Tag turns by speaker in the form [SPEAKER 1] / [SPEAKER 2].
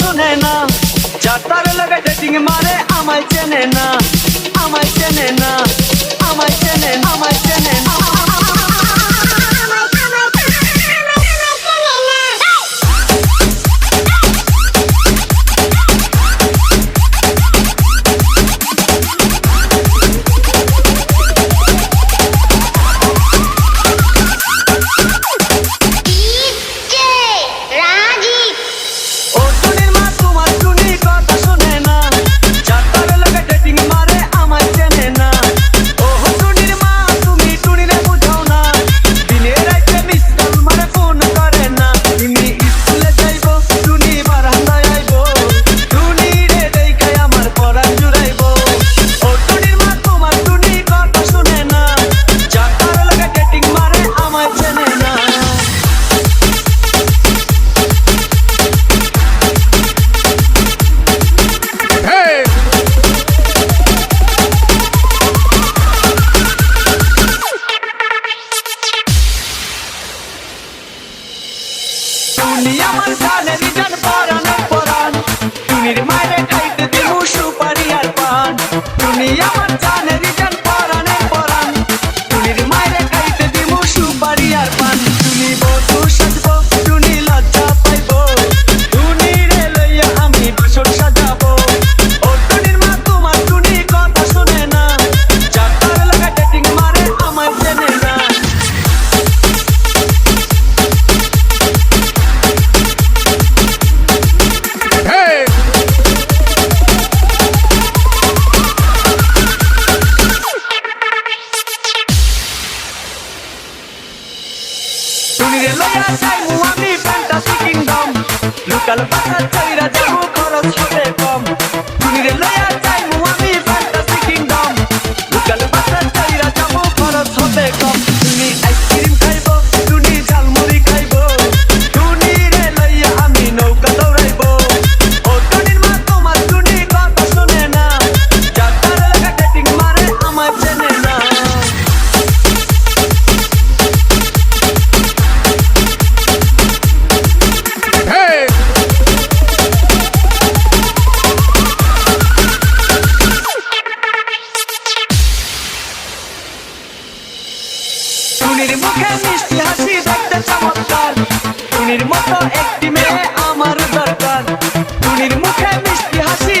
[SPEAKER 1] শুনে না। যার তার লাগে ডেটিং মারে আমায় চেনে না, আমায় চেনে না, আমায় চেনে আমায় চেনে না। তুমি আমার গানের জান পরাণ। আমার তুমি রে লয়া যাইমু আমি ফ্যান্টাসি কিংডম লুকালো পাতা চৈরা যাব খরচ হবে কম। তুমি রে লয়া টুনির মুখে মিষ্টি হাসি দেখতে চমৎকার। টুনির মতো একটি মেয়ে আমার দরকার। টুনির মুখে মিষ্টি হাসি